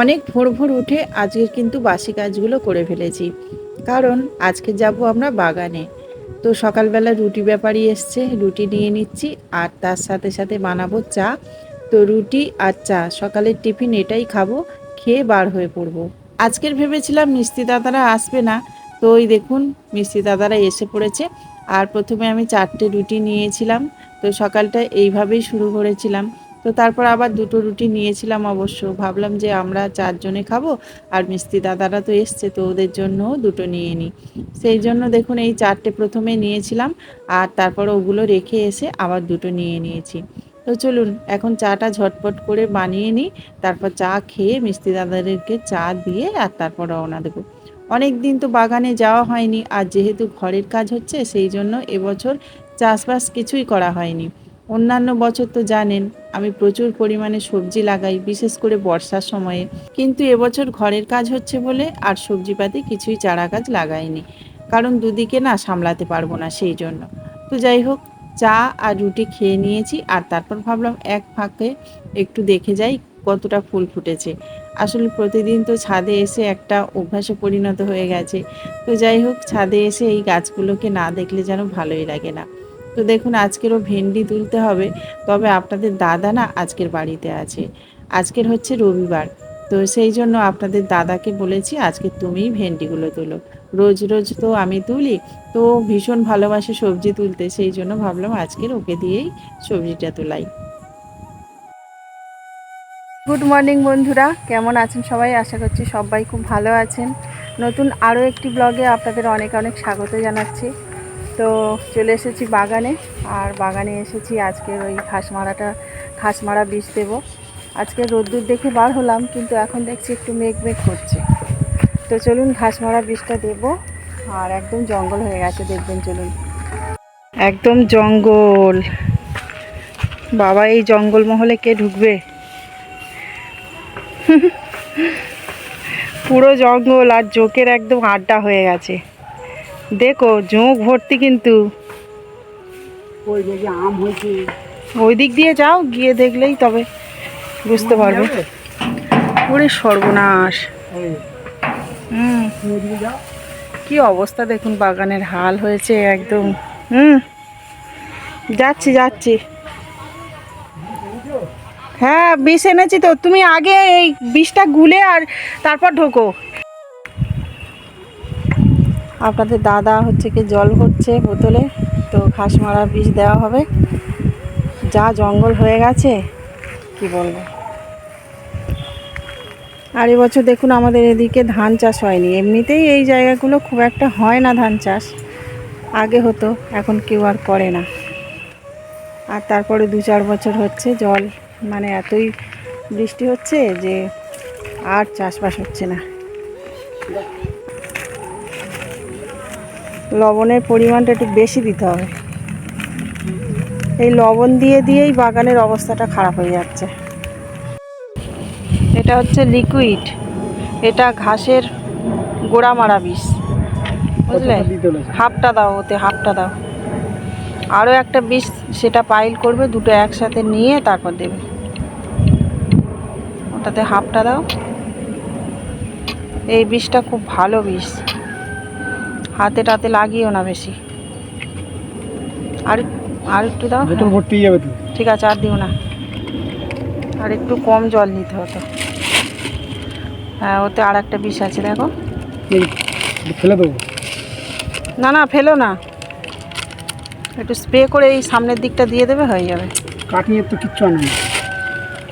অনেক ভোর ভোর উঠে আজকের কিন্তু বাসি কাজগুলো করে ফেলেছি। কারণ আজকে যাব আমরা বাগানে। তো সকালবেলা রুটি ব্যাপারই এসছে, রুটি নিয়ে নিচ্ছি আর তার সাথে সাথে বানাবো চা। তো রুটি আর চা, সকালের টিফিন এটাই খাব, খেয়ে বার হয়ে পড়ব। আজকের ভেবেছিলাম মিস্ত্রি দাদারা আসবে না। তো ওই দেখুন মিস্ত্রি দাদারা এসে পড়েছে। আর প্রথমে আমি চারটে রুটি নিয়েছিলাম। তো সকালটা এইভাবেই শুরু করেছিলাম। তো তারপর আবার দুটো রুটি নিয়েছিলাম অবশ্য। ভাবলাম যে আমরা চারজনে খাব আর মিস্ত্রি দাদারা তো এসছে, তো ওদের জন্যও দুটো নিয়ে নিই। সেই জন্য দেখুন এই চারটে প্রথমে নিয়েছিলাম আর তারপর ওগুলো রেখে এসে আবার দুটো নিয়ে নিয়েছি। তো চলুন, এখন চাটা ঝটপট করে বানিয়ে নিই, তারপর চা খেয়ে মিস্ত্রি দাদাদেরকে চা দিয়ে আর তারপর রওনা দেবো। অনেক দিন তো বাগানে যাওয়া হয়নি আর যেহেতু ঘরের কাজ হচ্ছে, সেই জন্য এবছর চাষবাস কিছুই করা হয়নি। অন্যান্য বছর তো জানেন, আমি প্রচুর পরিমাণে সবজি লাগাই, বিশেষ করে বর্ষার সময়ে। কিন্তু এবছর ঘরের কাজ হচ্ছে বলে আর সবজিপাতি কিছুই চারা গাছ লাগাইনি। কারণ দুদিকে না সামলাতে পারব না সেই জন্য। তো যাই হোক, চা আর রুটি খেয়ে নিয়েছি আর তারপর ভাবলাম এক ফাঁকে একটু দেখে যাই কতটা ফুল ফুটেছে। আসলে প্রতিদিন তো ছাদে এসে একটা অভ্যাসে পরিণত হয়ে গেছে। তো যাই হোক, ছাদে এসে এই গাছগুলোকে না দেখলে যেন ভালোই লাগে না। তো দেখুন, আজকেরও ভেন্ডি তুলতে হবে। তবে আপনাদের দাদা না আজকের বাড়িতে আছে। আজকের হচ্ছে রবিবার। তো সেই জন্য আপনাদের দাদাকে বলেছি, আজকে তুমিই ভেন্ডিগুলো তোলো। রোজ রোজ তো আমি তুলি। তো ভীষণ ভালোবাসে সবজি তুলতে। সেই জন্য ভাবলাম আজকের ওকে দিয়েই সবজিটা তোলাই। গুড মর্নিং বন্ধুরা। কেমন আছেন সবাই? আশা করছি সবাই খুব ভালো আছেন। নতুন আরও একটি ব্লগে আপনাদের অনেক অনেক স্বাগত জানাচ্ছি। তো চলে এসেছি বাগানে, আর বাগানে এসেছি আজকে ওই ঘাস মারাটা ঘাস মারা বীজ দেবো। আজকে রোদ্দুর দেখে বার হলাম, কিন্তু এখন দেখছি একটু মেঘ মেঘ করছে। তো চলুন ঘাস মারা বীজটা দেবো, আর একদম জঙ্গল হয়ে গেছে, দেখবেন চলুন। একদম জঙ্গল। বাবা, এই জঙ্গল মহলে কে ঢুকবে? পুরো জঙ্গল, আর জোকের একদম আড্ডা হয়ে গেছে। দেখো জোঁক ভর্তি কিন্তু। ওই আম হয়েছে। ওই দিক দিয়ে যাও গিয়ে দেখলেই তবে বুঝতে পারবে। ওরে সর্বনাশ। হুম। যাও। কি অবস্থা দেখুন বাগানের হাল হয়েছে একদম। হুম। যাচ্ছি যাচ্ছি। হ্যাঁ বিষ এনেছি তো। তুমি আগে এই বিষটা গুলে আর তারপর ঢোকো। আপনাদের দাদা হচ্ছে কি জল ভরছে বোতলে, তো ঘাস মারা বিষ দেওয়া হবে। যা জঙ্গল হয়ে গেছে, কি বলব। আর এবছর দেখুন আমাদের এদিকে ধান চাষ হয়নি। এমনিতেই এই জায়গাগুলো খুব একটা হয় না ধান চাষ। আগে হতো, এখন কেউ আর করে না। আর তারপরে দু চার বছর হচ্ছে জল মানে এতই বৃষ্টি হচ্ছে যে আর চাষবাস হচ্ছে না। লবণের পরিমাণটা একটু বেশি দিতে হবে। এই লবণ দিয়ে দিয়েই বাগানের অবস্থাটা খারাপ হয়ে যাচ্ছে। এটা হচ্ছে লিকুইড এটা ঘাসের গোড়া মারা বিষ। বুঝলে? হাফটা দাও ওতে হাফটা দাও। আরও একটা বিষ সেটা পাইল করবে দুটো একসাথে নিয়ে তারপর দেবে। ওটাতে হাফটা দাও। এই বিষটা খুব ভালো বিষ। হাতে টাতে লাগিও না বেশি। আর আর একটু দাও। হ্যাঁ। ভর্তি যাবে তো? ঠিক আছে আর দিও না। আর একটু কম জল নিতে হতো। হ্যাঁ ওতে আর একটা বিষ আছে দেখো। ফেলে দেবো। না না ফেলো না। একটু স্প্রে করে এই সামনের দিকটা দিয়ে দেবে হয়ে যাবে। কাটিয়ে তো কিচ্ছু আনে না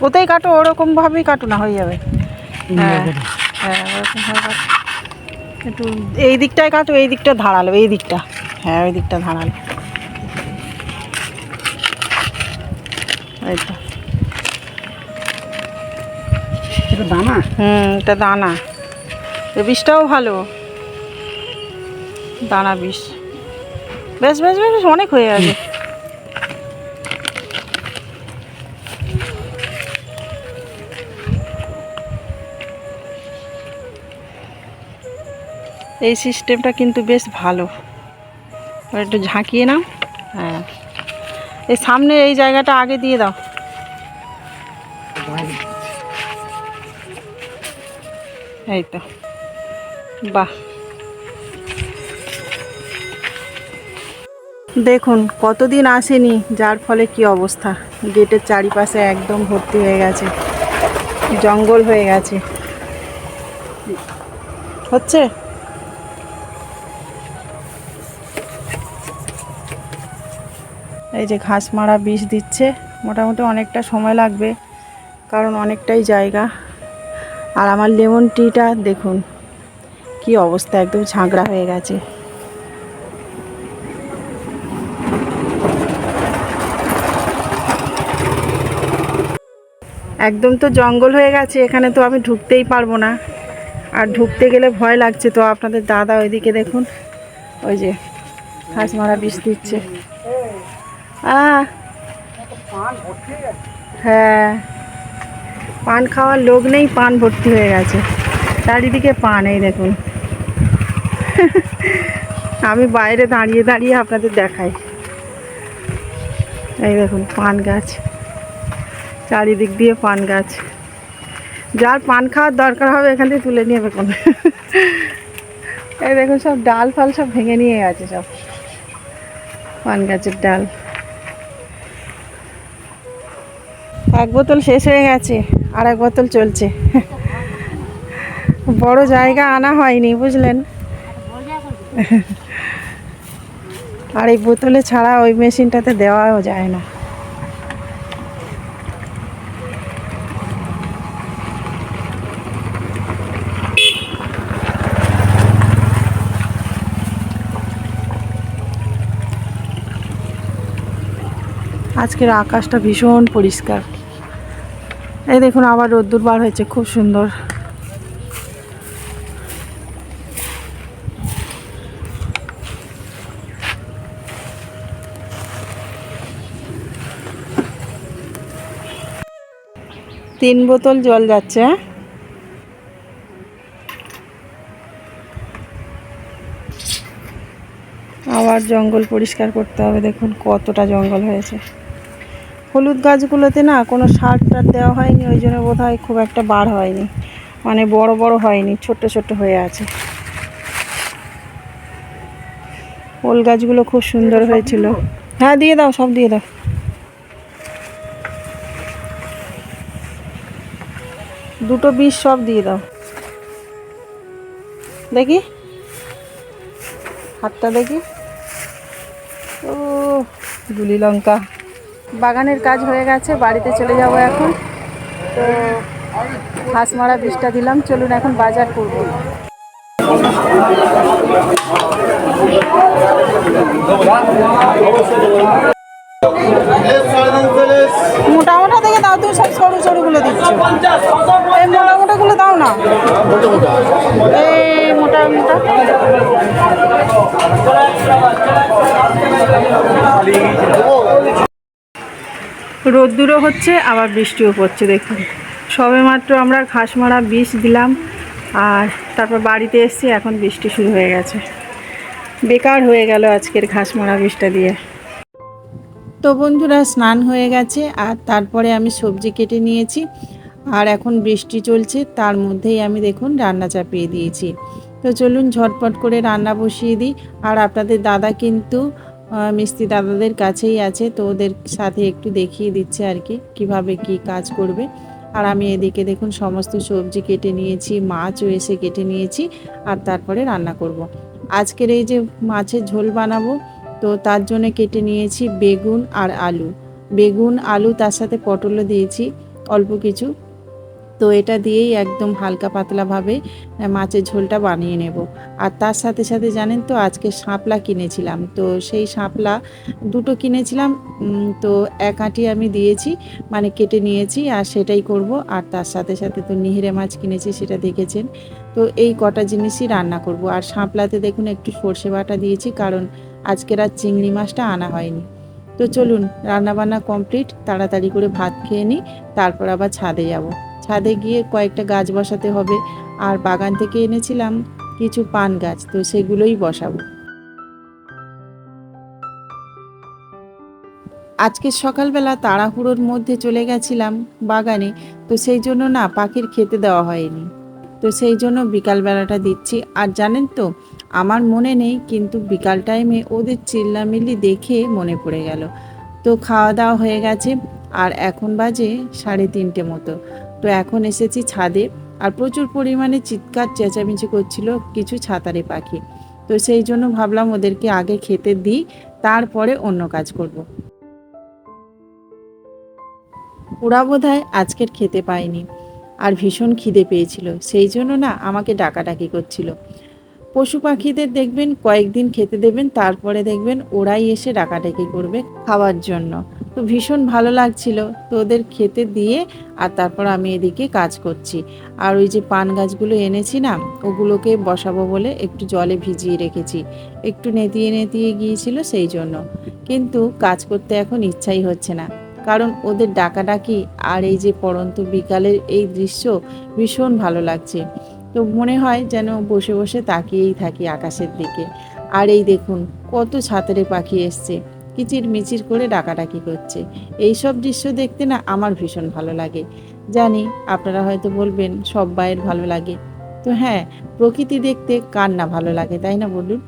ওতেই কাটো ওরকমভাবেই কাটো না হয়ে যাবে। হ্যাঁ হ্যাঁ ওরকম ভাবে কাটো। একটু এই দিকটায় কাটো এই দিকটা ধারালো এই দিকটা। হ্যাঁ ওই দিকটা ধারালো। এই তো। এটা দানা? হুম এটা দানা। এ বিষটাও ভালো। দানা বিষ। বেশ বেশ বেশ অনেক হয়ে গেছে। এই সিস্টেমটা কিন্তু বেশ ভালো। একটু ঝাঁকিয়ে নাও। হ্যাঁ। এই সামনে এই জায়গাটা আগে দিয়ে দাও। এই তো। বাহ। দেখুন, কতদিন আসেনি, যার ফলে কি অবস্থা? গেটের চারিপাশে একদম ভর্তি হয়ে গেছে। জঙ্গল হয়ে গেছে। হচ্ছে? এই যে ঘাস মারা বিষ দিচ্ছে, মোটামুটি অনেকটা সময় লাগবে, কারণ অনেকটাই জায়গা। আর আমার লেমন টিটা দেখুন, কি অবস্থা, একদম ঝাঁকড়া হয়ে গেছে। একদম তো জঙ্গল হয়ে গেছে, এখানে তো আমি ঢুকতেই পারব না। আর ঢুকতে গেলে ভয় লাগছে তো আপনাদের দাদা ওইদিকে দেখুন, ওই যে হাঁস মারা বিষ দিচ্ছে। হ্যাঁ। পান খাওয়ার লোক নেই, পান ভর্তি হয়ে গেছে। চারিদিকে পান, এই দেখুন। আমি বাইরে দাঁড়িয়ে দাঁড়িয়ে আপনাদের দেখাই। এই দেখুন, পান গাছ। চারিদিক দিয়ে পান গাছ। যার পান খাওয়ার দরকার হবে, এখান থেকে তুলে নিয়ে বেগুন এই দেখুন, সব ডাল ফাল সব ভেঙে নিয়ে গেছে সব। পান গাছের ডাল। এক বোতল শেষ হয়ে গেছে আর এক বোতল চলছে। বড় জায়গা আনা হয়নি, বুঝলেন? আর এই বোতলে ছাড়া ওই মেশিনটাতে দেওয়াও যায় না। আজকের আকাশটা ভীষণ পরিষ্কার। এই দেখুন আবার রোদ্দুর বার হয়েছে, খুব সুন্দর। তিন বোতল জল যাচ্ছে। আবার জঙ্গল পরিষ্কার করতে হবে, দেখুন কতটা জঙ্গল হয়েছে। হলুদ গাছগুলোতে না কোনো সার টার দেওয়া হয়নি ওই জন্য বোধ হয় খুব একটা বার হয়নি। মানে বড় বড় হয়নি ছোট ছোট হয়ে আছে। ওল গাছগুলো খুব সুন্দর হয়েছিল। হ্যাঁ দিয়ে দাও সব দিয়ে দাও। দুটো বীজ সব দিয়ে দাও। দেখি। হাতটা দেখি। ও গুলি লঙ্কা। বাগানের কাজ হয়ে গেছে, বাড়িতে চলে যাব এখন। তো হাঁস মারা বীজটা দিলাম, চলুন এখন বাজার করব। মোটা মোটা থেকে দাও, তুমি সব সরু সরুগুলো দিচ্ছ। এই মোটা মোটাগুলো দাও না। এই মোটা মোটা। রোদ্দুরও হচ্ছে, আবার বৃষ্টিও পড়ছে, দেখুন। সবে মাত্র আমরা ঘাস মারা বিষ দিলাম, আর তারপর বাড়িতে এসেছি, এখন বৃষ্টি শুরু হয়ে গেছে। বেকার হয়ে গেল আজকের ঘাস মারা বীজটা দিয়ে। তো বন্ধুরা, স্নান হয়ে গেছে, আর তারপরে আমি সবজি কেটে নিয়েছি, আর এখন বৃষ্টি চলছে, তার মধ্যেই আমি দেখুন রান্না চাপিয়ে দিয়েছি। তো চলুন ঝটপট করে রান্না বসিয়ে দিই, আর আপনাদের দাদা কিন্তু মিস্ত্রি দাদাদের কাছেই আছে, তো ওদের সাথে একটু দেখিয়ে দিচ্ছে আর কি, কীভাবে কি কাজ করবে। আর আমি এদিকে দেখুন সমস্ত সবজি কেটে নিয়েছি, মাছও এসে কেটে নিয়েছি, আর তারপরে রান্না করব। আজকের এই যে মাছের ঝোল বানাবো, তো তার জন্য কেটে নিয়েছি বেগুন আর আলু। বেগুন, আলু তার সাথে পটলও দিয়েছি, অল্প কিছু। তো এটা দিয়েই একদম হালকা পাতলাভাবে মাছের ঝোলটা বানিয়ে নেব। আর তার সাথে সাথে জানেন তো, আজকে শাপলা কিনেছিলাম। তো সেই শাপলা দুটো কিনেছিলাম তো এক আঁটি আমি দিয়েছি মানে কেটে নিয়েছি আর সেটাই করব। আর তার সাথে সাথে তো নিহিরে মাছ কিনেছি, সেটা দেখেছেন। তো এই কটা জিনিসই রান্না করব। আর শাপলাতে দেখুন, একটু সর্ষে বাটা দিয়েছি, কারণ আজকের আর চিংড়ি মাছটা আনা হয়নি। তো চলুন, রান্নাবান্না কমপ্লিট, তাড়াতাড়ি করে ভাত খেয়ে নিই, তারপর আবার ছাদে যাব। ছাদে গিয়ে কয়েকটা গাছ বসাতে হবে। আর বাগান থেকে এনেছিলাম কিছু পান গাছ, তো সেগুলোই বসাবো। আজকে সকালবেলা তাড়াহুড়োর মধ্যে চলে গেছিলাম বাগানে, তো সেই জন্য না পাখির খেতে দেওয়া হয়নি। তো সেই জন্য বিকালবেলাটা দিচ্ছি। আর জানেন তো, আমার মনে নেই, কিন্তু বিকাল টাইমে ওদের চিল্লামিল্লি দেখে মনে পড়ে গেল। তো খাওয়া দাওয়া হয়ে গেছে, আর এখন বাজে সাড়ে তিনটে মতো। তো এখন এসেছি ছাদে আর প্রচুর পরিমাণে চিৎকার, চেঁচামেচি করছিল কিছু ছাতারে পাখি। তো সেই জন্য ভাবলাম ওদেরকে আগে খেতে দিই, তারপরে অন্য কাজ করব। ওরা বোধ আজকের খেতে পায়নি আর ভীষণ খিদে পেয়েছিল। সেই জন্য না আমাকে ডাকাডাকি করছিল। পশু পাখিদের দেখবেন, কয়েকদিন খেতে দেবেন, তারপরে দেখবেন ওরাই এসে ডাকাডাকি করবে খাওয়ার জন্য। তো ভীষণ ভালো লাগছিল। তো ওদের খেতে দিয়ে আর তারপর আমি এদিকে কাজ করছি। আর ওই যে পান গাছগুলো এনেছি না, ওগুলোকে বসাবো বলে একটু জলে ভিজিয়ে রেখেছি। একটু নেতিয়ে নেতিয়ে গিয়েছিল সেই জন্য। কিন্তু কাজ করতে এখন ইচ্ছাই হচ্ছে না। কারণ ওদের ডাকাডাকি আর এই যে পরন্ত বিকালের এই দৃশ্য ভীষণ ভালো লাগছে। তো মনে হয় যেন বসে বসে তাকিয়েই থাকি আকাশের দিকে। আর এই দেখুন, কত ছাতারে পাখি এসছে কিচির মিচির করে ডাকাডাকি করছে। এই সব দৃশ্য দেখতে না আমার ভীষণ ভালো লাগে। জানি আপনারা হয়তো বলবেন, সব বায়ের ভালো লাগে। তো হ্যাঁ প্রকৃতি দেখতে কার না ভালো লাগে, তাই না বলুন?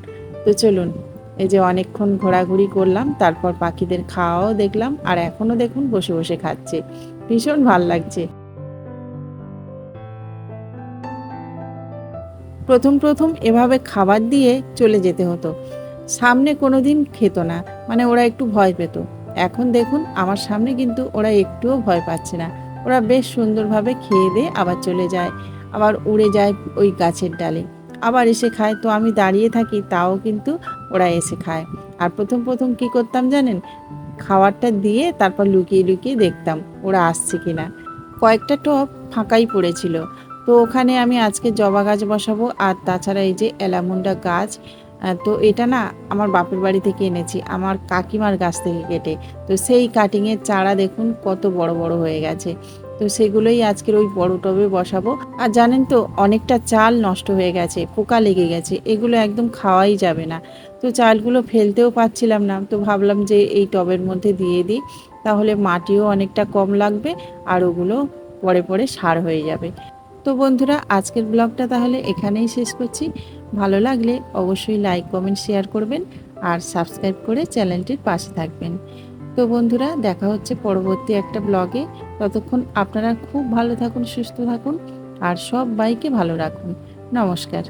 তো চলুন, এই যে অনেকক্ষণ ঘোরাঘুরি করলাম, তারপর পাখিদের খাওয়াও দেখলাম, আর এখনও দেখুন বসে বসে খাচ্ছে। ভীষণ ভালো লাগছে। প্রথম প্রথম এভাবে খাবার দিয়ে চলে যেতে হতো। সামনে কোনো দিন খেত না মানে ওরা একটু ভয় পেত। এখন দেখুন, আমার সামনে কিন্তু ওরা একটুও ভয় পাচ্ছে না। ওরা বেশ সুন্দরভাবে খেয়ে দিয়ে আবার চলে যায়, আবার উড়ে যায় ওই গাছের ডালে। আবার এসে খায়, তো আমি দাঁড়িয়ে থাকি, তাও কিন্তু ওরা এসে খায়। আর প্রথম প্রথম কি করতাম জানেন? খাবারটা দিয়ে তারপর লুকিয়ে লুকিয়ে দেখতাম ওরা আসছে কিনা। কয়েকটা টপ ফাঁকাই পড়েছিল। তো ওখানে আমি আজকে জবা গাছ বসাবো, আর তাছাড়া এই যে এলামুন্ডা গাছ তো এটা না আমার বাপের বাড়ি থেকে এনেছি, আমার কাকিমার গাছ থেকে কেটে। তো সেই কাটিংয়ের চারা দেখুন কত বড় বড় হয়ে গেছে। তো সেগুলোই আজকের ওই বড় টবে বসাবো। আর জানেন তো, অনেকটা চাল নষ্ট হয়ে গেছে, পোকা লেগে গেছে, এগুলো একদম খাওয়াই যাবে না। তো চালগুলো ফেলতেও পাচ্ছিলাম না, তো ভাবলাম যে এই টবের মধ্যে দিয়ে দিই, তাহলে মাটিও অনেকটা কম লাগবে, আর ওগুলো পরে পরে সার হয়ে যাবে। তো বন্ধুরা, আজকের ব্লগটা তাহলে এখানেই শেষ করছি। ভালো লাগলে অবশ্যই লাইক, কমেন্ট, শেয়ার করবেন আর সাবস্ক্রাইব করে চ্যানেলটির পাশে থাকবেন। তো বন্ধুরা, দেখা হচ্ছে পরবর্তী একটা ব্লগে। ততক্ষণ আপনারা খুব ভালো থাকুন, সুস্থ থাকুন আর সব বাইকে ভালো রাখুন। নমস্কার।